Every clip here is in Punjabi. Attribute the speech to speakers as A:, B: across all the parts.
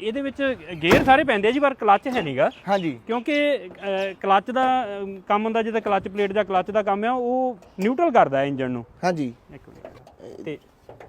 A: ਇਹਦੇ ਵਿੱਚ ਗੇਅਰ ਸਾਰੇ ਪੈਂਦੇ ਆ ਜੀ ਪਰ ਕਲੱਚ ਹੈ ਨਹੀਂਗਾ
B: ਹਾਂਜੀ।
A: ਕਿਉਂਕਿ ਕਲੱਚ ਦਾ ਕੰਮ ਹੁੰਦਾ ਜਿੱਦਾਂ ਕਲੱਚ ਪਲੇਟ ਜਾਂ ਕਲੱਚ ਦਾ ਕੰਮ ਆ ਉਹ ਨਿਊਟਰਲ ਕਰਦਾ ਇੰਜਨ ਨੂੰ।
B: ਹਾਂਜੀ।
A: ਤੇ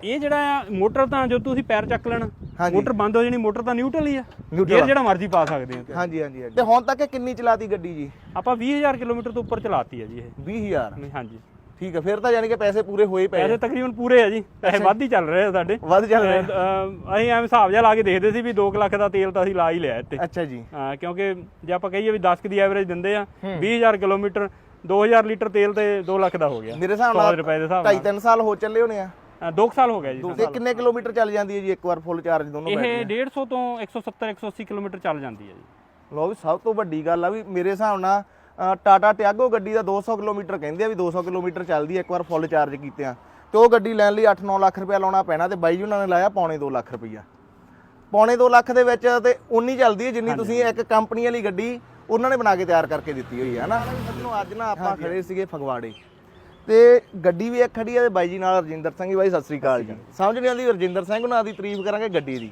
A: ਇਹ ਜਿਹੜਾ ਆ ਮੋਟਰ ਤਾਂ ਜੋ ਤੁਸੀਂ ਪੈਰ ਚੱਕ ਲੈਣਾ। ਮੋਟਰ ਬੰਦ ਹੋ ਜਾਣੀ ਮੋਟਰ ਤਾਂ ਨਿਊਟਰਲ ਹੀ ਆ। ਗੇਅਰ। ਜਿਹੜਾ ਮਰਜ਼ੀ ਪਾ ਸਕਦੇ ਆ
B: ਹਾਂਜੀ ਹਾਂਜੀ। ਤੇ ਹੁਣ ਤੱਕ ਕਿੰਨੀ ਚਲਾਤੀ ਗੱਡੀ ਜੀ?
A: ਆਪਾਂ 20000 ਕਿਲੋਮੀਟਰ ਤੋਂ ਉੱਪਰ ਚਲਾਤੀ ਆ ਜੀ ਇਹ।
B: 20000
A: ਨਹੀਂ, ਹਾਂਜੀ।
B: ਠੀਕ ਹੈ ਫਿਰ ਤਾਂ ਯਾਨੀ ਕਿ ਪੈਸੇ ਪੂਰੇ ਹੋਏ ਪਏ
A: ਪੈਸੇ ਤਕਰੀਬਨ ਪੂਰੇ ਆ ਜੀ ਪੈਸੇ ਵੱਧ ਹੀ ਚੱਲ ਰਹੇ ਆ ਸਾਡੇ।
B: ਵੱਧ ਚੱਲ ਰਹੇ
A: ਅਸੀਂ ਐਵੇਂ ਹਿਸਾਬ ਜਿਹਾ ਲਾ ਕੇ ਦੇਖਦੇ ਸੀ ਵੀ 2 ਲੱਖ ਦਾ ਤੇਲ ਤਾਂ ਅਸੀਂ ਲਾ ਹੀ ਲਿਆ ਇੱਥੇ।
B: ਅੱਛਾ ਜੀ।
A: ਹਾਂ ਕਿਉਂਕਿ ਜੇ ਆਪਾਂ ਕਹੀਏ ਵੀ 10 ਕੁ ਦੀ ਐਵਰੇਜ ਦਿੰਦੇ ਆ 20000 ਕਿਲੋਮੀਟਰ 2000 ਲੀਟਰ ਤੇਲ ਤੇ 2 ਲੱਖ ਦਾ ਹੋ ਗਿਆ।
B: ਮੇਰੇ ਹਿਸਾਬ
A: 100
B: ਨਾਲ
A: ਰੁਪਏ ਦੇ ਹਿਸਾਬ
B: 2.5 3 ਸਾਲ ਹੋ ਚੱਲੇ ਹੋਣੇ ਆ।
A: ਨਾਲ 2 ਸਾਲ ਹੋ ਗਿਆ ਜੀ
B: ਤੇ ਕਿੰਨੇ ਕਿਲੋਮੀਟਰ ਚੱਲ ਜਾਂਦੀ ਹੈ ਜੀ ਇੱਕ ਵਾਰ ਫੁੱਲ ਚਾਰਜ ਦੋਨੋਂ
A: ਇਹ
B: ਬੈਟਰੀਆਂ
A: 150 ਤੋਂ 170 180 ਕਿਲੋਮੀਟਰ ਚੱਲ ਜਾਂਦੀ ਹੈ ਜੀ।
B: ਲੋ ਵੀ ਸਭ ਤੋਂ ਵੱਡੀ ਗੱਲ ਆ ਵੀ ਮੇਰੇ ਹਿਸਾਬ ਨਾਲ ਟਾਟਾ ਟਿਆਗੋ ਗੱਡੀ ਦਾ 200 ਕਿਲੋਮੀਟਰ ਕਹਿੰਦੇ ਆ ਵੀ 200 ਕਿਲੋਮੀਟਰ ਚੱਲਦੀ ਹੈ ਇੱਕ ਵਾਰ ਫੁੱਲ ਚਾਰਜ ਕੀਤੇ ਆ। ਤੇ ਉਹ ਗੱਡੀ ਲੈਣ ਲਈ 8-9 ਲੱਖ ਰੁਪਇਆ ਲਾਉਣਾ ਪੈਣਾ ਤੇ ਬਾਈ ਜੀ ਉਹਨਾਂ ਨੇ ਲਾਇਆ ਪੌਣੇ 2 ਲੱਖ ਰੁਪਇਆ। ਪੌਣੇ 2 ਲੱਖ ਦੇ ਵਿੱਚ ਤੇ ਉਨੀ ਚੱਲਦੀ ਹੈ ਜਿੰਨੀ ਤੁਸੀਂ ਇੱਕ ਕੰਪਨੀ ਵਾਲੀ ਗੱਡੀ ਉਹਨਾਂ ਨੇ ਬਣਾ ਕੇ ਤਿਆਰ ਕਰਕੇ ਦਿੱਤੀ ਹੋਈ ਹੈ ਨਾ ਸੱਜਣੋ ਅੱਜ ਨਾ ਆਪਾਂ ਖੜੇ ਸੀਗੇ ਫਗਵਾੜੇ। ਤੇ ਗੱਡੀ ਵੀ ਇੱਕ ਖੜੀ ਹੈ ਤੇ ਬਾਈ ਜੀ ਨਾਲ ਰਜਿੰਦਰ ਸਿੰਘ ਜੀ ਬਾਈ ਸਤਿ ਸ੍ਰੀ ਅਕਾਲ ਜੀ। ਸਮਝ ਨਹੀਂ ਆਉਂਦੀ ਰਜਿੰਦਰ ਸਿੰਘ ਉਹਨਾਂ ਦੀ ਤਾਰੀਫ ਕਰਾਂਗੇ ਗੱਡੀ ਦੀ।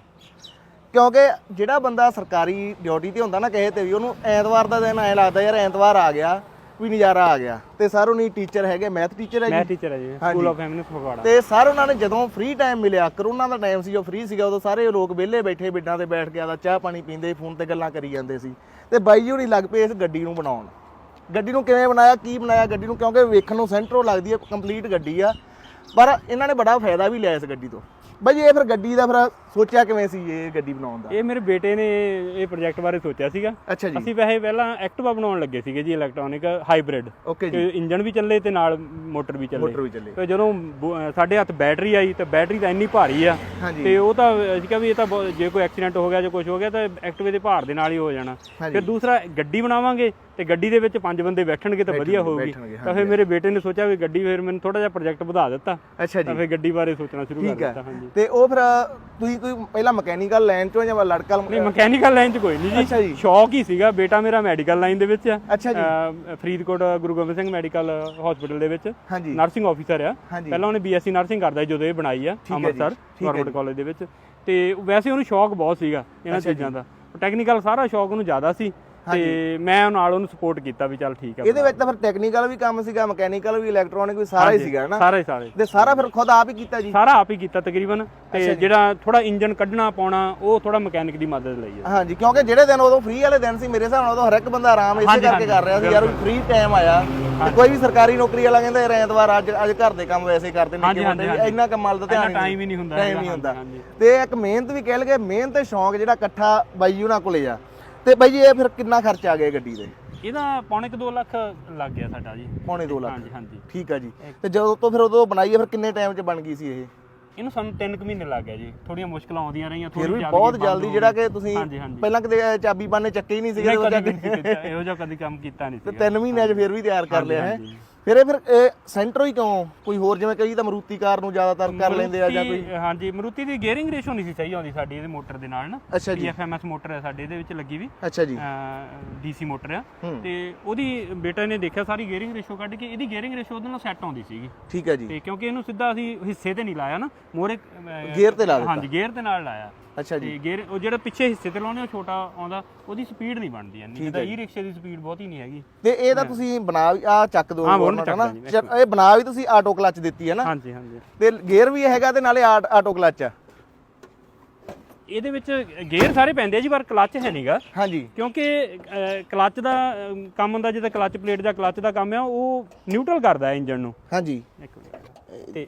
B: ਕਿਉਂਕਿ ਜਿਹੜਾ ਬੰਦਾ ਸਰਕਾਰੀ ਡਿਊਟੀ ਤੇ ਹੁੰਦਾ ਨਾ ਕਹੇ ਤੇ ਵੀ ਉਹਨੂੰ ਐਤਵਾਰ ਦਾ ਦਿਨ ਐ ਲੱਗਦਾ ਯਾਰ ਐਤਵਾਰ ਆ ਗਿਆ ਵੀ ਨਜ਼ਾਰਾ ਆ ਗਿਆ। ਤੇ ਸਰ ਉਹਨੀ ਟੀਚਰ ਹੈਗੇ ਮੈਥ ਟੀਚਰ ਹੈ
A: ਮੈਂ
B: ਜੀ
A: ਟੀਚਰ ਹੈ ਜੀ। ਸਕੂਲ ਆਫ ਫੈਮਿਲੀ ਫਗਵਾੜਾ
B: ਤੇ ਸਰ ਉਹਨਾਂ ਨੇ ਜਦੋਂ ਫ੍ਰੀ ਟਾਈਮ ਮਿਲਿਆ ਕਰੋਨਾ ਦਾ ਟਾਈਮ ਸੀ ਜੋ ਫ੍ਰੀ ਸੀਗਾ ਉਦੋਂ ਸਾਰੇ ਲੋਕ ਵਿਹਲੇ ਬੈਠੇ ਬਿੱਡਾਂ ਤੇ ਬੈਠ ਕੇ ਆਦਾ ਚਾਹ ਪਾਣੀ ਪੀਂਦੇ ਫੋਨ ਤੇ ਗੱਲਾਂ ਕਰੀ ਜਾਂਦੇ ਸੀ। ਤੇ ਬਾਈ ਜੀ ਹੁਣੀ ਲੱਗ ਪਏ ਇਸ ਗੱਡੀ ਨੂੰ ਬਣਾਉਣ। ਗੱਡੀ ਨੂੰ ਕਿਵੇਂ ਬਣਾਇਆ ਕੀ ਬਣਾਇਆ ਗੱਡੀ ਨੂੰ? ਕਿਉਂਕਿ ਵੇਖਣ ਨੂੰ ਸੈਂਟਰੋ ਲੱਗਦੀ ਹੈ ਕੰਪਲੀਟ ਗੱਡੀ ਆ। ਪਰ ਇਹਨਾਂ ਨੇ ਬੜਾ ਫਾਇਦਾ ਵੀ ਲਿਆ ਇਸ ਗੱਡੀ ਤੋਂ। ਬਾਈ ਇਹ ਫਿਰ ਗੱਡੀ ਦਾ ਫਿਰ ਸੋਚਿਆ ਕਿਵੇਂ ਸੀ ਇਹ ਗੱਡੀ ਬਣਾਉਣ ਦਾ?
A: ਇਹ ਮੇਰੇ ਬੇਟੇ ਨੇ ਇਹ ਪ੍ਰੋਜੈਕਟ ਬਾਰੇ ਸੋਚਿਆ ਸੀਗਾ।
B: ਅੱਛਾ ਜੀ।
A: ਅਸੀਂ ਵੈਸੇ ਪਹਿਲਾਂ ਐਕਟਿਵਾ ਬਣਾਉਣ ਲੱਗੇ ਸੀਗੇ ਜੀ ਇਲੈਕਟ੍ਰੋਨਿਕ ਹਾਈਬ੍ਰਿਡ
B: ਓਕੇ ਜੀ।
A: ਇੰਜਨ ਵੀ ਚੱਲੇ ਤੇ ਨਾਲ ਮੋਟਰ ਵੀ ਚੱਲੇ।
B: ਮੋਟਰ ਵੀ ਚੱਲੇ।
A: ਤੇ ਜਦੋਂ ਸਾਡੇ ਹੱਥ ਬੈਟਰੀ ਆਈ ਤੇ ਬੈਟਰੀ ਤਾਂ ਇੰਨੀ ਭਾਰੀ ਆ। ਤੇ ਉਹ ਤਾਂ ਅਸੀਂ ਕਿਹਾ ਵੀ ਇਹ ਤਾਂ ਜੇ ਕੋਈ ਐਕਸੀਡੈਂਟ ਹੋ ਗਿਆ ਜਾਂ ਕੁਝ ਹੋ ਗਿਆ ਤਾਂ ਐਕਟਿਵੇ ਦੇ ਭਾਰ ਦੇ ਨਾਲ ਹੀ ਹੋ ਜਾਣਾ। ਫਿਰ ਦੂਸਰਾ ਗੱਡੀ ਬਣਾਵਾਂਗੇ ਤੇ ਗੱਡੀ ਦੇ ਵਿੱਚ ਪੰਜ ਬੰਦੇ ਬੈਠਣਗੇ ਤਾਂ ਵਧੀਆ ਹੋਊਗੀ। ਤਾਂ ਫਿਰ ਮੇਰੇ ਬੇਟੇ ਨੇ ਸੋਚਿਆ ਵੀ ਗੱਡੀ ਫਿਰ ਮੈਨੂੰ ਥੋੜਾ ਜਿਹਾ ਪ੍ਰੋਜੈਕਟ ਵਧਾ ਦਿੱਤਾ।
B: ਅੱਛਾ
A: ਤਾਂ
B: ਜੀ
A: ਫਿਰ ਗੱਡੀ ਬਾਰੇ ਸੋਚਣਾ ਸ਼ੁਰੂ ਕਰ ਦਿੱਤਾ ਹਾਂਜੀ।
B: ਤੇ ਉਹ ਫਿਰ ਤੁਸੀਂ ਕੋਈ ਪਹਿਲਾਂ ਮਕੈਨੀਕਲ ਲਾਈਨ ਚੋਂ ਜਾਂ ਲੜਕਾ
A: ਨਹੀਂ ਮਕੈਨੀਕਲ ਲਾਈਨ 'ਚ ਕੋਈ ਨਹੀਂ
B: ਅੱਛਾ ਜੀ।
A: ਸ਼ੌਕ ਹੀ ਸੀਗਾ। ਬੇਟਾ ਮੇਰਾ ਮੈਡੀਕਲ ਲਾਈਨ ਦੇ ਵਿੱਚ ਆ।
B: ਅੱਛਾ ਜੀ।
A: ਅਹ ਫਰੀਦਕੋਟ ਗੁਰੂ ਗੋਬਿੰਦ ਸਿੰਘ ਮੈਡੀਕਲ ਹਸਪੀਟਲ ਦੇ ਵਿੱਚ।
B: ਹਾਂਜੀ।
A: ਨਰਸਿੰਗ ਆਫੀਸਰ ਆ।
B: ਹਾਂਜੀ।
A: ਪਹਿਲਾਂ ਉਹਨੇ ਬੀਐਸਸੀ ਨਰਸਿੰਗ ਕਰਦਾ ਸੀ ਜਦੋਂ ਇਹ ਬਣਾਈ ਆ
B: ਜੀ,
A: ਅੰਮ੍ਰਿਤਸਰ
B: ਠੀਕ ਹੈ
A: ਗਵਰਨਮੈਂਟ ਕਾਲਜ ਦੇ ਵਿੱਚ। ਤੇ ਵੈਸੇ ਉਹਨੂੰ ਸ਼ੌਕ ਬਹੁਤ ਸੀਗਾ ਇਹਨਾਂ ਚੀਜ਼ਾਂ ਦਾ। ਟੈਕਨੀਕਲ ਸਾਰਾ ਸ਼ੌਕ ਉਹਨੂੰ ਜ਼ਿਆਦਾ ਸੀ। ਤੇ ਮੈਂ ਨਾਲ ਉਹਨੂੰ ਸਪੋਰਟ ਕੀਤਾ ਵੀ ਚੱਲ ਠੀਕ ਆ
B: ਇਹਦੇ ਵਿੱਚ ਤਾਂ ਫਿਰ ਟੈਕਨੀਕਲ ਵੀ ਕੰਮ ਸੀਗਾ ਮਕੈਨੀਕਲ ਵੀ ਇਲੈਕਟ੍ਰੋਨਿਕ ਵੀ ਸਾਰਾ ਹੀ ਸੀਗਾ ਨਾ?
A: ਸਾਰੇ ਸਾਰੇ।
B: ਤੇ ਸਾਰਾ ਫਿਰ ਖੁਦ ਆਪ ਹੀ ਕੀਤਾ ਜੀ?
A: ਸਾਰਾ ਆਪ ਹੀ ਕੀਤਾ ਤਕਰੀਬਨ ਤੇ ਜਿਹੜਾ ਥੋੜਾ ਇੰਜਨ ਕੱਢਣਾ ਪਾਉਣਾ ਉਹ ਥੋੜਾ ਮਕੈਨਿਕ ਦੀ ਮਦਦ ਲਈ ਆ।
B: ਹਾਂਜੀ ਕਿਉਂਕਿ ਜਿਹੜੇ ਦਿਨ ਉਦੋਂ ਫ੍ਰੀ ਵਾਲੇ ਦਿਨ ਸੀ ਮੇਰੇ ਹਿਸਾਬ ਨਾਲ ਉਦੋਂ ਹਰ ਇੱਕ ਬੰਦਾ ਆਰਾਮ ਇਸੇ ਕਰਕੇ ਕਰ ਰਿਹਾ ਸੀ ਯਾਰ ਫ੍ਰੀ ਟਾਈਮ ਆਇਆ। ਤੇ ਕੋਈ ਵੀ ਸਰਕਾਰੀ ਨੌਕਰੀ ਵਾਲਾ ਕਹਿੰਦਾ ਯਾਰ ਐਤਵਾਰ ਅੱਜ ਅੱਜ ਘਰ ਦੇ ਕੰਮ ਵੈਸੇ ਕਰਦੇ ਨੇ
A: ਹਾਂਜੀ,
B: ਕਿ
A: ਹਾਂਜੀ,
B: ਮੁੰਡੇ ਇੰਨਾ ਕੰਮ ਵੱਲ ਧਿਆਨ
A: ਇੰਨਾ time ਹੀ ਨਹੀਂ ਹੁੰਦਾ
B: ਟਾਈਮ ਨਹੀਂ ਹੁੰਦਾ। ਤੇ ਇੱਕ ਮਿਹਨਤ ਵੀ ਕਹਿ ਲਗੇ ਮਿਹਨਤ ਤੇ ਸ਼ੌਂਕ ਜਿਹੜਾ ਇਕੱਠਾ ਬਾਈ ਉਹਨਾਂ ਕੋਲੇ ਆ। ਤੇ ਬਾਈ ਜੀ ਇਹ ਫਿਰ ਕਿੰਨਾ ਖਰਚਾ ਆ ਗਿਆ ਗੱਡੀ ਦੇ?
A: ਇਹਦਾ ਪੌਣੇ ਕੁ 2 ਲੱਖ ਲੱਗ ਗਿਆ ਸਾਡਾ ਜੀ।
B: ਪੌਣੇ 2 ਲੱਖ।
A: ਹਾਂਜੀ ਹਾਂਜੀ।
B: ਠੀਕ ਆ ਜੀ। ਤੇ ਜਦੋਂ ਤੋਂ ਫਿਰ ਉਦੋਂ ਬਣਾਈ ਹੈ ਫਿਰ ਕਿੰਨੇ ਟਾਈਮ 'ਚ ਬਣ ਗਈ ਸੀ ਇਹ?
A: ਇਹਨੂੰ ਸਾਨੂੰ 3 ਕੁ ਮਹੀਨੇ ਲੱਗ ਗਏ ਜੀ। ਥੋੜੀਆਂ ਮੁਸ਼ਕਲਾਂ ਆਉਂਦੀਆਂ ਰਹੀਆਂ ਥੋੜੀ
B: ਵੀ ਬਹੁਤ ਜਲਦੀ ਜਿਹੜਾ ਕਿ ਤੁਸੀਂ ਪਹਿਲਾਂ ਕਦੇ ਚਾਬੀ ਬਾਨੇ ਚੱਕੇ ਹੀ ਨਹੀਂ ਸੀਗੇ
A: ਇਹੋ ਜਿਹਾ ਕਦੀ ਕੰਮ ਕੀਤਾ ਨਹੀਂ
B: ਤੇ
A: ਸੀਗਾ।
B: 3 ਮਹੀਨਿਆਂ 'ਚ ਫਿਰ ਵੀ ਤਿਆਰ ਕਰ ਲਿਆ ਹੈ। ਫਿਰ ਇਹ ਫਿਰ ਇਹ ਸੈਂਟਰੋ ਹੀ ਕਿਉਂ? ਕੋਈ ਹੋਰ ਜਿਵੇਂ ਕਈ ਤਾਂ ਮਰੂਤੀ ਕਾਰ ਨੂੰ ਜ਼ਿਆਦਾਤਰ ਕਰ ਲੈਂਦੇ ਆ ਜਾਂ ਕੋਈ
A: ਹਾਂਜੀ ਮਰੂਤੀ ਦੀ ਗੇਅਰਿੰਗ ਰੇਸ਼ੋ ਨਹੀਂ ਸੀ ਸਹੀ ਆਉਂਦੀ ਸਾਡੀ ਇਹਦੇ ਮੋਟਰ ਦੇ ਨਾਲ ਨਾ।
B: ਅੱਛਾ ਜੀ।
A: ਪੀਐਫਐਮਐਸ ਮੋਟਰ ਹੈ ਸਾਡੇ ਇਹਦੇ ਵਿੱਚ ਲੱਗੀ ਵੀ।
B: ਅੱਛਾ ਜੀ।
A: ਡੀਸੀ ਮੋਟਰ ਆ। ਤੇ ਉਹਦੀ ਬੇਟਾ ਨੇ ਦੇਖਿਆ ਸਾਰੀ ਗੇਅਰਿੰਗ ਰੇਸ਼ੋ ਕੱਢ ਕੇ ਇਹਦੀ ਗੇਅਰਿੰਗ ਰੇਸ਼ੋ ਉਹਦੇ ਨਾਲ ਸੈੱਟ ਆਉਂਦੀ ਸੀਗੀ।
B: ਠੀਕ ਹੈ ਜੀ।
A: ਤੇ ਕਿਉਂਕਿ ਇਹਨੂੰ ਸਿੱਧਾ ਅਸੀਂ ਹਿੱਸੇ ਤੇ ਨਹੀਂ ਲਾਇਆ ਨਾ ਮੋਰੇ
B: ਗੇਅਰ ਤੇ ਲਾ ਦਿੱਤਾ।
A: ਹਾਂਜੀ ਗੇਅਰ ਤੇ ਨਾਲ ਲਾਇਆ।
B: ਅੱਛਾ ਜੀ।
A: ਗੇਅਰ ਉਹ ਜਿਹੜਾ ਪਿੱਛੇ ਹਿੱਸੇ ਤੇ ਲਾਉਨੇ ਉਹ ਛੋਟਾ ਆਉਂਦਾ ਉਹਦੀ ਸਪੀਡ ਨਹੀਂ ਬਣਦੀ ਇੰਨੀ। ਜਿੱਦਾਂ ਈ ਰਿਕਸ਼ੇ ਦੀ ਸਪੀਡ ਬਹੁਤੀ ਨਹੀਂ ਹੈਗੀ।
B: ਤੇ ਇਹ ਤਾਂ ਤੁਸੀਂ ਬਣਾ ਆ ਚੱਕ ਦੋ
A: ਹਾਂ, ਚੱਕਦਾ
B: ਹਨਾ? ਚੱਕ- ਇਹ ਬਣਾ ਵੀ ਤੁਸੀਂ ਆਟੋ ਕਲਚ ਦਿੱਤੀ ਹੈ ਨਾ?
A: ਹਾਂਜੀ ਹਾਂਜੀ।
B: ਤੇ ਗੇਅਰ ਵੀ ਹੈਗਾ ਤੇ ਨਾਲੇ ਆਟ- ਕਲਚ ਆ।
A: ਇਹਦੇ ਵਿੱਚ ਗੇਅਰ ਸਾਰੇ ਪੈਂਦੇ ਆ ਜੀ ਪਰ ਕਲੱਚ ਹੈ ਨਹੀਂਗਾ
B: ਹਾਂਜੀ।
A: ਕਿਉਂਕਿ ਕਲੱਚ ਦਾ ਕੰਮ ਹੁੰਦਾ ਜਿੱਦਾਂ ਕਲੱਚ ਪਲੇਟ ਜਾਂ ਕਲੱਚ ਦਾ ਕੰਮ ਆ ਉਹ ਨਿਊਟਰਲ ਕਰਦਾ ਇੰਜਨ ਨੂੰ।
B: ਹਾਂਜੀ।
A: ਤੇ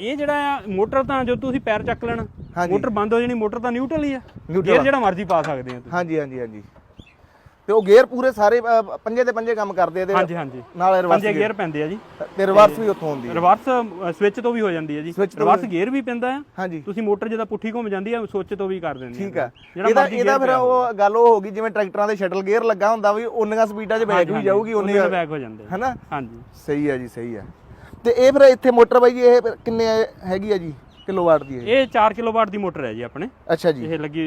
A: ਇਹ ਜਿਹੜਾ ਆ ਮੋਟਰ ਤਾਂ ਜੋ ਤੁਸੀਂ ਪੈਰ ਚੱਕ ਲੈਣਾ। ਮੋਟਰ ਬੰਦ ਹੋ ਜਾਣੀ ਮੋਟਰ ਤਾਂ ਨਿਊਟਰਲ ਹੀ ਆ। ਗੇਅਰ। ਜਿਹੜਾ ਮਰਜ਼ੀ ਪਾ ਸਕਦੇ ਆ ਤੁਸੀਂ।
B: ਹਾਂਜੀ ਹਾਂਜੀ ਹਾਂਜੀ। ਤੇ ਉਹ ਗੇਅਰ ਪੂਰੇ ਸਾਰੇ ਅ, ਪੰਜੇ ਤੇ ਪੰਜੇ ਕੰਮ ਕਰਦੇ ਇਹਦੇ
A: ਹਾਂਜੀ ਹਾਂਜੀ।
B: ਨਾਲ ਰਿਵਰਸ
A: ਪੰਜੇ ਗੇਅਰ ਪੈਂਦੇ ਆ ਜੀ।
B: ਤੇ ਰਿਵਰਸ ਵੀ ਉੱਥੋਂ ਹੁੰਦੀ ਹੈ
A: ਰਿਵਰਸ ਸਵਿਚ ਤੋਂ ਵੀ ਹੋ ਜਾਂਦੀ ਹੈ ਜੀ।
B: Switch ਤੋਂ
A: ਰਿਵਰਸ ਗੇਅਰ ਵੀ ਪੈਂਦਾ ਆ।
B: ਹਾਂਜੀ।
A: ਤੁਸੀਂ ਮੋਟਰ ਜਿਹਦਾ ਪੁੱਠੀ ਘੁੰਮ ਜਾਂਦੀ ਆ ਸਵਿਚ ਤੋਂ ਵੀ ਕਰ ਦਿੰਦੇ
B: ਠੀਕ ਆ।
A: ਜਿਹੜਾ
B: ਇਹਦਾ
A: ਮਰਜ਼ੀ
B: ਇਹਦਾ
A: gear
B: ਫਿਰ
A: ਪਿਆ
B: ਉਹ ਗੱਲ ਉਹ ਹੋ ਗਈ ਜਿਵੇਂ ਟਰੈਕਟਰਾਂ ਦੇ ਸ਼ਟਲ ਗੇਅਰ ਲੱਗਾ ਹੁੰਦਾ ਵੀ ਉਨੀਆਂ ਸਪੀਡਾਂ 'ਚ ਬੈਕ ਵੀ ਜਾਊਗੀ
A: ਉਹਨੇ
B: ਉਨੀ
A: ਬੈਕ ਹੋ ਜਾਂਦੇ
B: ਹੈਨਾ?
A: ਹਾਂਜੀ।
B: ਸਹੀ ਹੈ ਜੀ ਸਹੀ ਹੈ ਤੇ ਇਹ ਫਿਰ ਇੱਥੇ ਮੋਟਰ ਬਾਈ ਜੀ ਇਹ ਫਿਰ ਕਿੰਨੇ ਹੈਗੀ ਆ ਜੀ? ਕਿਲੋਵਾਟ ਦੀ ਇਹ?
A: ਇਹ 4 ਕਿਲੋਵਾਟ ਦੀ ਮੋਟਰ ਹੈ ਜੀ ਆਪਣੇ।
B: ਅੱਛਾ ਜੀ।
A: ਇਹ ਲੱਗੀ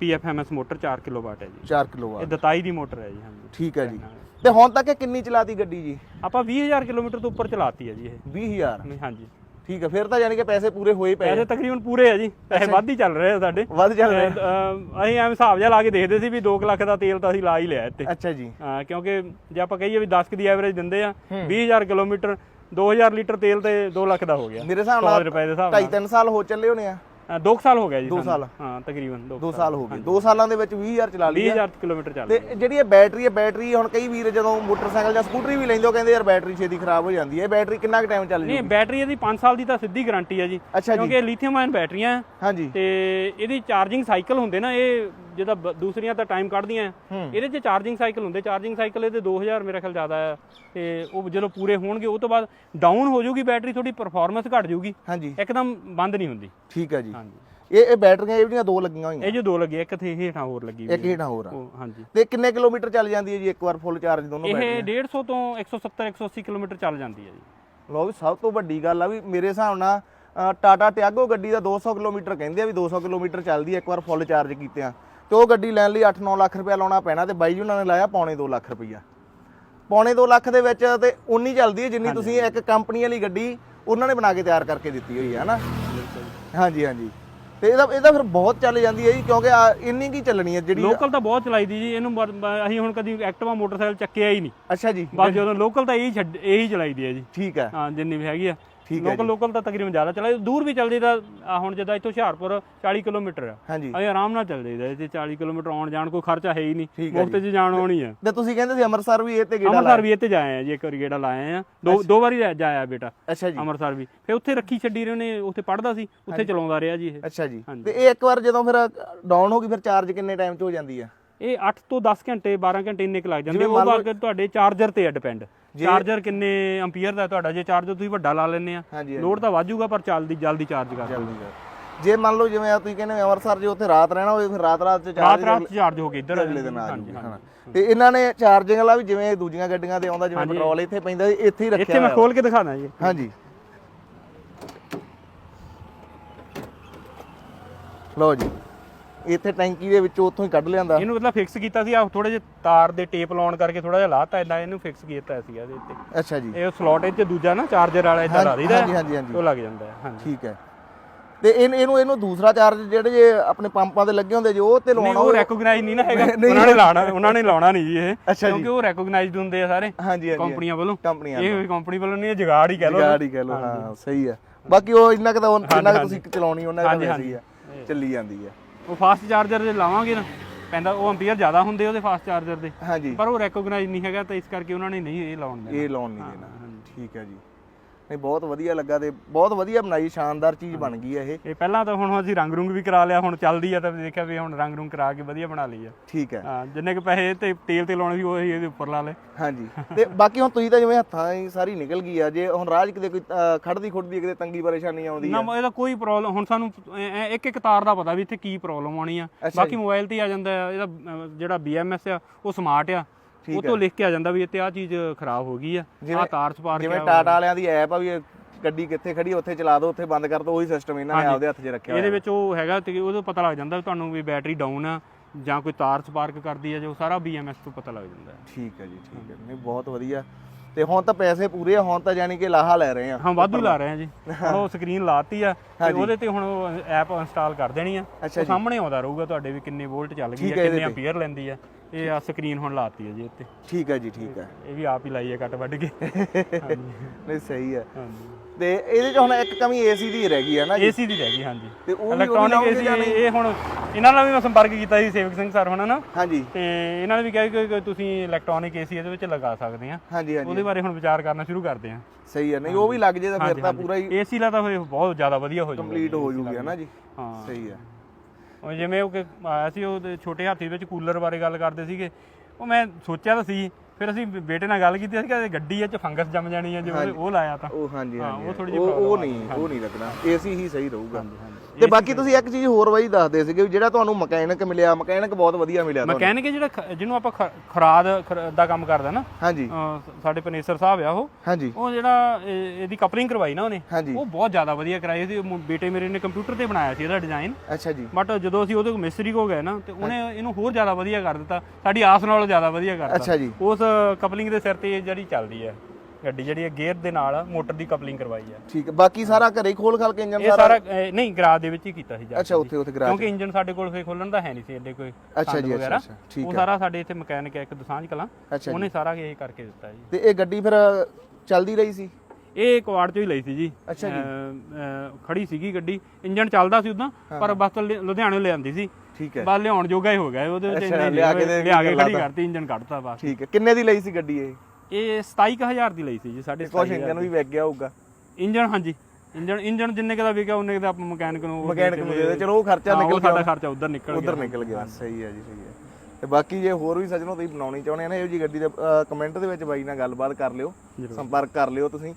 A: ਪੀਐਫਐਮਐਸ ਮੋਟਰ 4 ਕਿਲੋਵਾਟ ਹੈ ਜੀ।
B: 4
A: ਇਹ
B: ਕਿਲੋਵਾਟ
A: ਦਤਾਈ ਦੀ ਮੋਟਰ ਹੈ ਜੀ ਹਾਂਜੀ।
B: ਠੀਕ ਹੈ ਜੀ। ਤੇ ਹੁਣ ਤੱਕ ਇਹ ਕਿੰਨੀ ਚਲਾਤੀ ਗੱਡੀ ਜੀ?
A: ਆਪਾਂ 20000 ਕਿਲੋਮੀਟਰ ਤੋਂ ਉੱਪਰ ਚਲਾਤੀ ਹੈ ਜੀ ਇਹ।
B: 20000
A: ਨਹੀਂ, ਹਾਂਜੀ।
B: ਠੀਕ ਹੈ ਫਿਰ ਤਾਂ ਯਾਨੀ ਕਿ ਪੈਸੇ ਪੂਰੇ ਹੋਏ ਪਏ।
A: ਪੈਸੇ ਤਕਰੀਬਨ ਪੂਰੇ ਆ ਜੀ। ਪੈਸੇ ਵੱਧ ਹੀ ਚੱਲ ਰਹੇ ਆ ਸਾਡੇ।
B: ਵੱਧ ਚੱਲ ਰਹੇ
A: ਅਸੀਂ ਐਵੇਂ ਹਿਸਾਬ ਜਿਹਾ ਲਾ ਕੇ ਦੇਖਦੇ ਸੀ ਵੀ 2 ਲੱਖ ਦਾ ਤੇਲ ਤਾਂ ਅਸੀਂ ਲਾ ਹੀ ਲਿਆ ਇੱਥੇ।
B: ਅੱਛਾ ਜੀ।
A: ਹਾਂ ਕਿਉਂਕਿ ਜੇ ਆਪਾਂ ਕਹੀਏ ਵੀ 10 ਕੁ ਦੀ ਐਵਰੇਜ ਦਿੰਦੇ ਆ 20000 ਕਿਲੋਮੀਟਰ 2000 ਲੀਟਰ ਤੇਲ ਤੇ 2 ਲੱਖ ਦਾ ਹੋ ਗਿਆ।
B: ਮੇਰੇ ਹਿਸਾਬ
A: 100
B: ਨਾਲ
A: ਰੁਪਏ ਦੇ ਹਿਸਾਬ
B: 2.5 3 ਸਾਲ ਹੋ ਚੱਲੇ ਹੋਣੇ ਆ।
A: ਨਾਲ 2 ਸਾਲ ਹੋ ਗਿਆ ਜੀ
B: ਦੋ
A: ਸਾਨੂੰ।
B: ਸਾਲ।
A: ਹਾਂ ਤਕਰੀਬਨ 2
B: 2 ਸਾਲ। ਹੋ ਗਏ। 2 ਸਾਲਾਂ ਦੇ ਵਿੱਚ 20000 ਚਲਾ ਲਈ ਆ।
A: 20000 ਕਿਲੋਮੀਟਰ ਚੱਲ
B: ਤੇ ਜਿਹੜੀ ਇਹ ਬੈਟਰੀ ਹੈ ਬੈਟਰੀ ਹੁਣ ਕਈ ਵੀਰ ਜਦੋਂ ਮੋਟਰਸਾਈਕਲ ਜਾਂ ਸਕੂਟਰੀ ਵੀ ਲੈਂਦੇ ਉਹ ਕਹਿੰਦੇ ਯਾਰ ਬੈਟਰੀ ਛੇਤੀ ਖਰਾਬ ਹੋ ਜਾਂਦੀ ਹੈ। ਇਹ ਬੈਟਰੀ ਕਿੰਨਾ ਕੁ ਟਾਈਮ ਚੱਲ
A: ਨਹੀਂ
B: ਜੂਗੀ?
A: ਬੈਟਰੀ ਇਹਦੀ 5 ਸਾਲ ਦੀ ਤਾਂ ਸਿੱਧੀ ਗਾਰੰਟੀ ਹੈ ਜੀ। ਕਿਉਂਕਿ ਲਿਥੀਅਮ ਆਇਨ ਬੈਟਰੀਆਂ ਹੈ।
B: ਹਾਂਜੀ।
A: ਤੇ ਇਹਦੀ ਚਾਰਜਿੰਗ ਸਾਈਕਲ ਹੁੰਦੇ ਨਾ ਇਹ ਜਿਹਦਾ ਦੂਸਰੀਆਂ ਤਾਂ ਟਾਈਮ ਕੱਢਦੀਆਂ। ਇਹਦੇ 'ਚ ਚਾਰਜਿੰਗ ਸਾਈਕਲ ਹੁੰਦੇ। ਚਾਰਜਿੰਗ ਸਾਈਕਲ ਇਹਦੇ 2000 ਮੇਰੇ ਖਿਆਲ ਜ਼ਿਆਦਾ ਹੈ। ਤੇ ਉਹ ਜਦੋਂ ਪੂਰੇ ਹੋਣਗੇ ਉਹ ਤੋਂ ਬਾਅਦ ਡਾਊਨ ਹੋ ਜਾਊਗੀ ਬੈਟਰੀ ਥੋੜੀ ਪਰਫਾਰਮੈਂਸ ਘਟ ਜਾਊਗੀ।
B: ਹਾਂਜੀ।
A: ਇੱਕਦਮ ਬੰਦ ਨਹੀਂ ਹੁੰਦੀ।
B: ਠੀਕ ਹੈ ਜੀ।
A: ਹਾਂਜੀ।
B: ਇਹ ਇਹ ਬੈਟਰੀਆਂ ਇਹ ਜਿਹੜੀਆਂ ਦੋ ਲੱਗੀਆਂ ਹੋਈਆਂ।
A: ਇਹ ਜੋ ਦੋ ਲੱਗੀ ਇੱਕ ਤੇ ਹੇਠਾਂ ਹੋਰ ਲੱਗੀ ਹੋਈ
B: ਇੱਕ ਹੇਠਾਂ ਹੋਰ ਆ।
A: ਹਾਂਜੀ।
B: ਤੇ ਕਿੰਨੇ ਕਿਲੋਮੀਟਰ ਚੱਲ ਜਾਂਦੀ ਹੈ ਜੀ? ਇੱਕ ਵਾਰ ਫੁੱਲ ਚਾਰਜ ਦੋਨੋਂ
A: ਇਹ
B: ਬੈਟਰੀਆਂ
A: 150 ਤੋਂ 170 180 ਕਿਲੋਮੀਟਰ ਚੱਲ ਜਾਂਦੀ ਹੈ ਜੀ।
B: ਲੋ ਵੀ ਸਭ ਤੋਂ ਵੱਡੀ ਗੱਲ ਆ ਵੀ ਮੇਰੇ ਹਿਸਾਬ ਨਾਲ ਟਾਟਾ ਟਿਆਗੋ ਗੱਡੀ ਦਾ 200 ਕਿਲੋਮੀਟਰ ਕਹਿੰਦੇ ਆ ਵੀ 200 ਕਿਲੋਮੀਟਰ ਚੱਲਦੀ ਹੈ ਇੱਕ ਵਾਰ ਫੁੱਲ ਚਾਰਜ ਕੀਤੇ ਆ। ਤੇ ਉਹ ਗੱਡੀ ਲੈਣ ਲਈ 8-9 ਲੱਖ ਰੁਪਇਆ ਲਾਉਣਾ ਪੈਣਾ ਤੇ ਬਾਈ ਜੀ ਉਹਨਾਂ ਨੇ ਲਾਇਆ ਪੌਣੇ 2 ਲੱਖ ਰੁਪਇਆ। ਪੌਣੇ 2 ਲੱਖ ਦੇ ਵਿੱਚ ਤੇ ਉਨੀ ਚੱਲਦੀ ਹੈ ਜਿੰਨੀ ਤੁਸੀਂ ਇੱਕ ਕੰਪਨੀ ਵਾਲੀ ਗੱਡੀ ਉਹਨਾਂ ਨੇ ਬਣਾ ਕੇ ਤਿਆਰ ਕਰਕੇ ਦਿੱਤੀ ਹੋਈ ਹੈ ਨਾ ਹਾਂਜੀ ਹਾਂਜੀ। ਤੇ ਇਹਦਾ ਇਹਦਾ ਫਿਰ ਬਹੁਤ ਚੱਲ ਜਾਂਦੀ ਹੈ ਜੀ ਕਿਉਂਕਿ ਆ ਇੰਨੀ ਕੀ ਚੱਲਣੀ ਹੈ ਜਿਹੜੀ
A: ਲੋਕਲ ਤਾਂ ਬਹੁਤ ਚਲਾਈਦੀ ਜੀ ਇਹਨੂੰ ਅਸੀਂ ਹੁਣ ਕਦੀ ਐਕਟਿਵਾ ਮੋਟਰਸਾਈਕਲ ਚੱਕਿਆ ਹੀ ਨਹੀਂ।
B: ਅੱਛਾ ਜੀ।
A: ਬਸ ਜਦੋਂ ਲੋਕਲ ਤਾਂ ਇਹੀ ਛੱਡ ਇਹੀ ਚਲਾਈਦੀ ਹੈ ਜੀ।
B: ਠੀਕ ਹੈ।
A: ਹਾਂ ਜਿੰਨੀ ਵੀ ਹੈਗੀ ਆ।
B: ਠੀਕ ਹੈ
A: ਲੋਕਲ ਲੋਕਲ ਤਾਂ ਤਕਰੀਬਨ ਜ਼ਿਆਦਾ ਚਲਾਈ ਦੂਰ ਵੀ ਚੱਲਦੀ ਤਾਂ ਆਹ ਹੁਣ ਜਿੱਦਾਂ ਇੱਥੋਂ ਹੁਸ਼ਿਆਰਪੁਰ 40 ਕਿਲੋਮੀਟਰ ਆ।
B: ਹਾਂਜੀ।
A: ਅਸੀਂ ਆਰਾਮ ਨਾਲ ਚੱਲ ਜਾਈਦਾ ਇੱਥੇ 40 ਕਿਲੋਮੀਟਰ ਆਉਣ ਜਾਣ ਕੋਈ ਖਰਚਾ ਹੈ ਹੀ ਨਹੀਂ। ਮੁਫਤ 'ਚ ਜਾਣ ਆਉਣੀ ਆ।
B: ਤੇ ਤੁਸੀਂ ਕਹਿੰਦੇ ਸੀ ਅੰਮ੍ਰਿਤਸਰ ਵੀ ਇਹ ਤੇ ਗੇੜਾ
A: ਅੰਮ੍ਰਿਤਸਰ ਵੀ ਇੱਥੇ ਜਾਏ ਆ ਜੀ ਇੱਕ ਵਾਰੀ ਗੇੜਾ ਲਾਏ ਆ। ਦੋ ਦੋ ਵਾਰੀ ਜਾ- ਜਾਇਆ ਬੇਟਾ।
B: ਅੱਛਾ ਜੀ।
A: ਅੰਮ੍ਰਿਤਸਰ ਵੀ। ਫਿਰ ਉੱਥੇ ਰੱਖੀ ਛੱਡੀ ਰਹੇ ਉਹਨੇ ਉੱਥੇ ਪੜਦਾ ਸੀ ਉੱਥੇ ਚਲਾਉਂਦਾ ਰਿਹਾ ਜੀ ਇਹ।
B: ਅੱਛਾ ਜੀ। ਤੇ ਇਹ ਇੱਕ ਵਾਰ ਜਦੋਂ ਫਿਰ ਡਾਊਨ ਹੋ ਗਈ ਫਿਰ ਚਾਰਜ ਕਿੰਨੇ ਟਾਈਮ 'ਚ ਹੋ ਜਾਂਦੀ ਆ?
A: ਇਹ 8 ਤੋਂ 10 ਘੰਟੇ 12 ਘੰਟੇ ਇੰਨੇ ਕੁ ਲੱਗ ਜਾਂਦੇ ਉਹ ਬਾਅਦ ਤੁਹਾਡੇ ਚਾਰਜਰ ਤੇ ਆ ਡਿਪੈਂਡ ਚਾਰਜਰ ਕਿੰਨੇ ਐਂਪੀਅਰ ਦਾ ਤੁਹਾਡਾ? ਜੇ ਚਾਰਜਰ ਤੁਸੀਂ ਵੱਡਾ ਲਾ ਲੈਂਦੇ ਆ ਲੋਡ ਤਾਂ ਵਾਜੂਗਾ ਪਰ ਚੱਲਦੀ ਜਲਦੀ ਚਾਰਜ ਕਰ ਦਿੰਦਾ।
B: ਜੇ ਮੰਨ ਲਓ ਜਿਵੇਂ ਆ ਤੁਸੀਂ ਕਹਿੰਦੇ ਹੋ ਅੰਮ੍ਰਿਤਸਰ ਜੇ ਉੱਥੇ ਰਾਤ ਰਹਿਣਾ ਹੋਵੇ ਫਿਰ ਰਾਤ ਰਾਤ 'ਚ
A: ਰਾਤ
B: ਚਾਰਜ
A: ਰਾਤ ਚਾਰਜ ਹੋ ਕੇ ਇੱਧਰ ਆ
B: ਅਗਲੇ ਦਿਨ ਆ
A: ਹਾਂਜੀ,
B: ਜੂਗੀ। ਹਨਾ ਤੇ ਇਹਨਾਂ ਨੇ ਚਾਰਜਿੰਗ ਵਾਲਾ ਵੀ ਜਿਵੇਂ ਦੂਜੀਆਂ ਗੱਡੀਆਂ ਤੇ ਆਉਂਦਾ ਜਿਵੇਂ ਪੈਟਰੋਲ ਇੱਥੇ ਪੈਂਦਾ ਇੱਥੇ ਹੀ ਰੱਖਿਆ
A: ਇੱਥੇ ਮੈਂ। ਖੋਲ ਕੇ ਦਿਖਾਣਾ ਜੀ।
B: ਹਾਂਜੀ। ਲਓ ਜੀ। ਇੱਥੇ ਟੈਂਕੀ ਦੇ ਵਿੱਚੋਂ ਉੱਥੋਂ ਹੀ ਕੱਢ ਲਿਆਂਦਾ।
A: ਇਹਨੂੰ ਮਤਲਬ ਫਿਕਸ ਕੀਤਾ ਸੀ ਆ ਥੋੜੇ ਜਿਹਾ ਤਾਰ ਦੇ ਟੇਪ ਲਾਉਣ ਕਰਕੇ ਥੋੜਾ ਜਿਹਾ ਲਾਤਾ ਇਦਾਂ ਇਹਨੂੰ ਫਿਕਸ ਕੀਤਾ ਸੀ ਇਹਦੇ ਉੱਤੇ।
B: ਅੱਛਾ ਜੀ।
A: ਇਹ ਸਲੋਟ ਇੱਥੇ ਦੂਜਾ ਨਾ ਚਾਰਜਰ ਵਾਲਾ ਇਦਾਂ ਲਾ ਦਈਦਾ
B: ਹਾਂਜੀ ਹਾਂਜੀ ਹਾਂਜੀ।
A: ਉਹ ਲੱਗ ਜਾਂਦਾ ਹੈ ਹਾਂਜੀ।
B: ਠੀਕ ਹੈ। ਤੇ ਇਹਨੂੰ ਇਹਨੂੰ ਇਹਨੂੰ ਦੂਸਰਾ ਚਾਰਜ ਜਿਹੜੇ ਜੇ ਆਪਣੇ ਪੰਪਾਂ ਤੇ ਲੱਗੇ ਹੁੰਦੇ ਜੇ ਉਹ ਤੇ
A: ਨਹੀਂ
B: ਲਵਾਉਣਾ
A: ਉਹ ਰੈਕੋਗਨਾਈਜ਼ ਨਹੀਂ ਨਾ ਹੈਗਾ। ਉਹਨਾਂ ਨੇ ਲਾਣਾ ਉਹਨਾਂ ਨੇ ਲਾਉਣਾ ਨਹੀਂ ਜੀ ਇਹ। ਕਿਉਂਕਿ ਉਹ ਰੈਕੋਗਨਾਈਜ਼ਡ ਹੁੰਦੇ ਆ ਸਾਰੇ
B: ਹਾਂਜੀ ਹਾਂਜੀ
A: ਕੰਪਨੀਆਂ ਵੱਲੋਂ।
B: ਕੰਪਨੀਆਂ
A: ਇਹ ਕੰਪਨੀ ਵੱਲੋਂ ਨਹੀਂ ਇਹ ਜਗਾੜ ਹੀ ਕਹਿ ਲਓ
B: ਗਾੜੀ ਕਹਿ ਲਓ ਹਾਂ ਸਹੀ ਹੈ। ਬਾਕੀ ਉਹ ਇੰਨਾ ਕੁ ਤਾਂ ਉਹ- ਜਿੰਨਾ ਕੁ ਤੁਸੀਂ ਚਲਾਉਣੀ ਉਹਨਾਂ ਦਾ
A: ਹਾਂਜੀ,
B: ਵੈਸੇ ਹੀ ਆ। ਚੱਲੀ ਜਾਂਦੀ ਹੈ।
A: ਉਹ ਫਾਸਟ ਚਾਰਜਰ ਜੇ ਲਾਵਾਂਗੇ ਨਾ ਪੈਂਦਾ ਉਹ ਐਂਪੀਅਰ ਜ਼ਿਆਦਾ ਹੁੰਦੇ ਉਹਦੇ ਫਾਸਟ ਚਾਰਜਰ ਦੇ।
B: ਹਾਂਜੀ।
A: ਪਰ ਉਹ ਰੈਕੋਗਨਾਈਜ਼ ਨਹੀਂ ਹੈਗਾ ਤਾਂ ਇਸ ਕਰਕੇ ਉਹਨਾਂ ਨੇ ਨਹੀਂ ਇਹ ਲਾਉਣ ਦੇਣਾ।
B: ਇਹ ਲਾਉਣ ਨਹੀਂ ਦੇਣਾ। ਠੀਕ ਹੈ ਜੀ। ਨਹੀਂ ਬਹੁਤ ਵਧੀਆ ਲੱਗਾ ਤੇ ਬਹੁਤ ਵਧੀਆ ਬਣਾਈ ਸ਼ਾਨਦਾਰ ਚੀਜ਼ ਬਣ ਗਈ ਹੈ ਇਹ।
A: ਇਹ ਪਹਿਲਾਂ ਤਾਂ ਹੁਣ ਅਸੀਂ ਰੰਗ ਰੁੰਗ ਵੀ ਕਰਾ ਲਿਆ ਹੁਣ ਚੱਲਦੀ ਆ ਤਾਂ ਦੇਖਿਆ ਵੀ ਹੁਣ ਰੰਗ ਰੁੰਗ ਕਰਾ ਕੇ ਵਧੀਆ ਬਣਾ ਲਈ ਆ।
B: ਠੀਕ ਹੈ।
A: ਹਾਂ ਜਿੰਨੇ ਕੁ ਪੈਸੇ ਤੇ ਤੇਲ ਤੇ ਲਾਉਣੇ ਸੀ ਉਹ ਅਸੀਂ ਇਹਦੇ ਉੱਪਰ ਲਾ ਲਏ।
B: ਹਾਂਜੀ। ਤੇ ਬਾਕੀ ਹੁਣ ਤੁਸੀਂ ਤਾਂ ਜਿਵੇਂ ਹੱਥਾਂ ਹੀ ਸਾਰੀ ਨਿਕਲ ਗਈ ਆ ਜੇ ਹੁਣ ਰਾਜ ਕਿਤੇ ਕੋਈ ਖੜਦੀ ਖੁੱਟਦੀ ਕਿਤੇ ਤੰਗੀ ਪਰੇਸ਼ਾਨੀ ਆਉਂਦੀ
A: ਨਾ
B: ਆ
A: ਇਹਦਾ ਕੋਈ ਪ੍ਰੋਬਲਮ ਹੁਣ ਸਾਨੂੰ ਇੱਕ ਇੱਕ ਤਾਰ ਦਾ ਪਤਾ ਵੀ ਇੱਥੇ ਕੀ ਪ੍ਰੋਬਲਮ ਆਉਣੀ ਆ। ਬਾਕੀ ਮੋਬਾਈਲ ਤੇ ਹੀ ਆ ਜਾਂਦਾ ਆ ਇਹਦਾ ਅਹ, ਜਿਹੜਾ BMS ਆ ਉਹ ਸਮਾਰਟ ਆ। ਉਹ ਤੋਂ ਲਿਖ ਕੇ ਆ ਜਾਂਦਾ ਵੀ ਇੱਥੇ ਆ ਚੀਜ਼ ਖਰਾਬ ਹੋ ਗਈ ਆ ਆ ਤਾਰ ਸਪਾਰਕ
B: ਜਿਵੇਂ ਟਾਟਾ ਵਾਲਿਆਂ ਦੀ ਐਪ ਆ ਵੀ ਇਹ ਗੱਡੀ ਕਿੱਥੇ ਖੜੀ ਉੱਥੇ ਚਲਾ ਦਿਓ ਉੱਥੇ ਬੰਦ ਕਰ ਦਿਓ ਉਹੀ ਸਿਸਟਮ ਇਹਨਾਂ ਨੇ ਆਪਦੇ ਹੱਥ 'ਚ ਰੱਖਿਆ
A: ਇਹਦੇ ਵਿੱਚ ਉਹ ਹੈਗਾ ਤੇ ਉਹਦਾ ਪਤਾ ਲੱਗ ਜਾਂਦਾ ਤੁਹਾਨੂੰ ਵੀ ਬੈਟਰੀ ਡਾਊਨ ਆ ਜਾਂ ਕੋਈ ਤਾਰ ਸਪਾਰਕ ਕਰਦੀ ਆ ਜੋ ਸਾਰਾ BMS ਤੋਂ ਪਤਾ ਲੱਗ ਜਾਂਦਾ। ਹੈ
B: ਠੀਕ ਹੈ ਜੀ ਠੀਕ ਹੈ। ਨਹੀਂ ਬਹੁਤ ਵਧੀਆ। ਤੇ ਹੁਣ ਤਾਂ ਪੈਸੇ ਪੂਰੇ ਆ ਹੁਣ ਤਾਂ ਯਾਨੀ ਕਿ ਲਾਹਾ ਲੈ ਰਹੇ ਆ।
A: ਹਾਂ ਵਾਧੂ ਲਾ ਰਹੇ ਆ ਜੀ। ਹੁਣ ਉਹ ਸਕਰੀਨ ਲਾਤੀ ਆ ਤੇ ਉਹਦੇ ਤੇ ਹੁਣ ਉਹ ਐਪ ਇੰਸਟਾਲ ਕਰ ਦੇਣੀ ਆ। ਉਹ ਸਾਹਮਣੇ ਆਉਂਦਾ ਰਹੂਗਾ ਤੁਹਾਡੇ ਵੀ ਕਿੰਨੇ ਵੋਲਟ ਚੱਲ ਗਈ ਆ ਕਿੰਨੇ ਐਂਪੀਅਰ ਲੈਂਦੀ ਆ। ਇਹ ਆ ਸਕਰੀਨ ਹੁਣ ਲਾਤੀ ਆ ਜੀ ਉੱਤੇ।
B: ਠੀਕ ਹੈ ਜੀ ਠੀਕ ਹੈ।
A: ਇਹ ਵੀ ਆਪ ਹੀ ਲਾਈ ਆ ਕੱਟ ਵੱਢ ਕੇ।
B: ਨਹੀਂ ਸਹੀ ਹੈ।
A: ਹਾਂਜੀ।
B: ਤੇ ਇਹਦੇ 'ਚ ਹੁਣ ਇੱਕ ਕਮੀ ਏਸੀ ਦੀ ਰਹਿ ਗਈ ਹੈ ਨਾ ਜੀ?
A: ਏਸੀ ਦੀ ਰਹਿ ਗਈ ਹਾਂਜੀ।
B: ਤੇ ਉਹ
A: ਇਲੈਕਟ੍ਰੋਨਿਕ ਏਸੀ ਇਹ ਹੁਣ ਇਹਨਾਂ ਨਾਲ ਵੀ ਮੈਂ ਸੰਪਰਕ ਕੀਤਾ ਸੀ ਸੇਵਕ ਸਿੰਘ ਸਰ ਹੁਣਾਂ ਨਾਲ
B: ਹਾਂਜੀ।
A: ਤੇ ਇਹਨਾਂ ਨੇ ਵੀ ਕਿਹਾ ਕਿ- ਤੁਸੀਂ ਇਲੈਕਟ੍ਰੋਨਿਕ ਏਸੀ ਇਹਦੇ ਵਿੱਚ ਲਗਾ ਸਕਦੇ ਆ।
B: ਹਾਂਜੀ ਹਾਂਜੀ।
A: ਉਹਦੇ ਬਾਰੇ ਹੁਣ ਵਿਚਾਰ ਕਰਨਾ ਸ਼ੁਰੂ ਕਰਦੇ ਆ।
B: ਸਹੀ ਹੈ ਨਹੀਂ ਉਹ ਵੀ ਲੱਗ ਜੇ ਤਾਂ ਫਿਰ ਤਾਂ ਪੂਰਾ ਹੀ
A: ਏਸੀ ਲਾ ਤਾਂ ਫਿਰ ਬਹੁਤ ਜ਼ਿਆਦਾ ਵਧੀਆ ਹੋ ਜਾਊਗਾ
B: ਕੰਪਲੀਟ ਹੋ ਜੂਗੀ ਹੈ ਨਾ ਜੀ?
A: ਹਾਂ।
B: ਸਹੀ ਹੈ।
A: ਉਹ ਜਿਵੇਂ ਉਹ ਕਿ ਆਇਆ ਸੀ ਉਹਦੇ ਛੋਟੇ ਹਾਥੀ ਵਿੱਚ ਕੂਲਰ ਬਾਰੇ ਗੱਲ ਕਰਦੇ ਸੀਗੇ। ਉਹ ਮੈਂ ਸੋਚਿਆ ਤਾਂ ਸੀ ਫਿਰ ਅਸੀਂ ਬੇਟੇ ਨਾਲ ਗੱਲ ਕੀਤੀ ਸੀ ਕਿ ਗੱਡੀ 'ਚ ਫੰਗਸ ਜੰਮ ਜਾਣੀ ਹੈ ਜੇ ਉਹਦੇ- ਉਹ ਲਾਇਆ ਤਾਂ।
B: ਉਹ ਹਾਂਜੀ
A: ਹਾਂ,
B: ਹਾਂਜੀ
A: ਉਹ ਥੋੜ੍ਹੀ ਜਿਹੀ
B: ਉਹ ਉਹ
A: problem ਆ।
B: ਨਹੀਂ ਉਹ ਨਹੀਂ ਲੱਗਣਾ। ਏਸੀ ਹੀ ਸਹੀ ਰਹੂਗਾ। ਤੇ ਬਾਕੀ ਤੁਸੀਂ ਇੱਕ ਚੀਜ਼ ਹੋਰ ਬਾਈ ਦੱਸਦੇ ਸੀਗੇ ਵੀ ਜਿਹੜਾ ਤੁਹਾਨੂੰ ਮਕੈਨਿਕ ਮਿਲਿਆ ਮਕੈਨਿਕ ਬਹੁਤ ਵਧੀਆ ਮਿਲਿਆ ਤੁਹਾਨੂੰ।
A: ਮਕੈਨਿਕ ਜਿਹੜਾ ਖ- ਜਿਹਨੂੰ ਆਪਾਂ ਖ- ਖਰਾਦ ਖਰ- ਦਾ ਕੰਮ ਕਰਦਾ ਨਾ
B: ਹਾਂਜੀ।
A: ਅਹ ਸਾਡੇ ਪਨੇਸਰ ਸਾਹਿਬ ਆ ਉਹ।
B: ਹਾਂਜੀ।
A: ਉਹ ਜਿਹੜਾ ਇਹ- ਇਹਦੀ ਕਪਲਿੰਗ ਕਰਵਾਈ ਨਾ ਉਹਨੇ
B: ਹਾਂਜੀ।
A: ਉਹ ਬਹੁਤ ਜ਼ਿਆਦਾ ਵਧੀਆ ਕਰਾਈ ਸੀ। ਮੁ- ਬੇਟੇ ਮੇਰੇ ਨੇ ਕੰਪਿਊਟਰ ਤੇ ਬਣਾਇਆ ਸੀ ਇਹਦਾ ਡਿਜ਼ਾਈਨ
B: ਅੱਛਾ ਜੀ।
A: ਬਟ ਜਦੋਂ ਅਸੀਂ ਉਹਦੇ ਕੋਲ ਮਿਸਤਰੀ ਕੋ ਗਏ ਨਾ ਤੇ ਉਹਨੇ ਇਹਨੂੰ ਹੋਰ ਜ਼ਿਆਦਾ ਵਧੀਆ ਕਰ ਦਿੱਤਾ। ਸਾਡੀ ਆਸ ਨਾਲੋਂ ਜ਼ਿਆਦਾ ਵਧੀਆ ਕਰਤਾ
B: ਅੱਛਾ ਜੀ।
A: ਉਸ ਕਪਲਿੰਗ ਦੇ ਸਿਰ ਤੇ ਜਿਹੜੀ ਚੱਲਦੀ ਹੈ ਗੱਡੀ ਜਿਹੜੀ ਹੈ ਗੇਅਰ ਦੇ ਨਾਲ ਮੋਟਰ ਦੀ ਕਪਲਿੰਗ ਕਰਵਾਈ ਆ
B: ਠੀਕ ਹੈ ਬਾਕੀ ਸਾਰਾ ਘਰੇ ਹੀ ਖੋਲ ਖਾਲ ਕੇ ਇੰਜਨ
A: ਇਹ ਸਾਰਾ? ਅਹ, ਨਹੀਂ ਗਰਾਜ ਦੇ ਵਿੱਚ ਹੀ ਕੀਤਾ ਸੀ ਜਾ
B: ਅੱਛਾ ਉੱਥੇ ਉੱਥੇ ਗਰਾਜ
A: ਕਿਉਂਕਿ ਇੰਜਨ ਸਾਡੇ ਕੋਲ ਫੇ ਖੋਲਣ ਦਾ ਹੈ ਨਹੀਂ ਸੀ ਐਡੇ ਕੋਈ
B: ਅੱਛਾ
A: ਸੰਦ
B: ਜੀ, ਅੱਛਾ,
A: ਵਗੈਰਾ।
B: ਅੱਛਾ, ਠੀਕ
A: ਉਹ
B: ਹੈ।
A: ਸਾਰਾ ਸਾਡੇ ਇੱਥੇ ਮਕੈਨਿਕ ਹੈ ਇੱਕ ਦਸਾਂਝ ਕਲਾਂ।
B: ਅੱਛਾ ਜੀ।
A: ਉਹਨੇ ਸਾਰਾ ਇਹ ਕਰਕੇ ਦਿੱਤਾ ਜੀ।
B: ਤੇ ਇਹ ਗੱਡੀ ਫਿਰ ਚੱਲਦੀ ਰਹੀ ਸੀ?
A: ਇਹ ਕੁਆੜ ਚੋਂ ਹੀ ਲਈ ਸੀ ਜੀ।
B: ਅੱਛਾ ਜੀ।
A: ਅਹ, ਅਹ, ਖੜੀ ਸੀਗੀ ਗੱਡੀ। ਇੰਜਨ ਚੱਲਦਾ ਸੀ ਉਦਾਂ ਪਰ ਬਸ ਲੁ- ਲੁਧਿਆਣੇ ਲਿਆਂਦੀ ਸੀ।
B: ਠੀਕ ਹੈ।
A: ਬਸ ਲਿਆਉਣ ਜੋਗਾ ਹੀ ਹੋ ਗਿਆ ਉਹਦੇ ਵਿੱਚ ਇੰਨੇ
B: ਲਿਆ ਕੇ
A: ਲਿਆ ਕੇ ਖੜੀ। ਕਰਤੀ ਇੰਜਨ ਕੱਢਤਾ ਬਸ।
B: ਠੀਕ ਹੈ ਕਿੰਨੇ ਦੀ ਲਈ ਸੀ ਗੱਡੀ ਇਹ?
A: ਇਹ 27000 ਦੀ ਲਈ ਸੀ ਜੀ ਸਾਡੇ
B: ਕੁਛ ਇੰਜਨ ਵੀ ਵਿਕ ਗਿਆ ਹੋਊਗਾ।
A: ਇੰਜਨ ਹਾਂਜੀ। ਇੰਜਨ ਇੰਜਨ ਜਿੰਨੇ ਕੁ ਦਾ ਵਿਕਿਆ ਉਹਨੇ ਕੁ ਦਾ ਆਪਾਂ ਮਕੈਨਿਕ ਨੂੰ
B: ਮਕੈਨਿਕ ਨੂੰ ਦੇ ਦੇ ਚਲੋ ਉਹ ਖਰਚਾ ਨਿਕਲ
A: ਸਾਡਾ
B: ਗਿਆ
A: ਖਰਚਾ ਉਧਰ ਨਿਕਲ ਗਿਆ।
B: ਉਧਰ ਨਿਕਲ ਗਿਆ। ਸਹੀ ਹੈ ਜੀ ਸਹੀ ਹੈ। ਤੇ ਬਾਕੀ ਜੇ ਹੋਰ ਵੀ ਸੱਜਣੋ ਤੁਸੀਂ ਬਣਾਉਣੀ ਚਾਹੁੰਦੇ ਆ ਨਾ ਇਹੋ ਜੀ ਗੱਡੀ ਦੇ ਕਮੈਂਟ ਦੇ ਵਿੱਚ ਬਾਈ ਨਾਲ ਗੱਲਬਾਤ ਕਰ ਲਿਓ ਸੰਪਰਕ ਕਰ ਲਿਓ ਤੁਸੀਂ।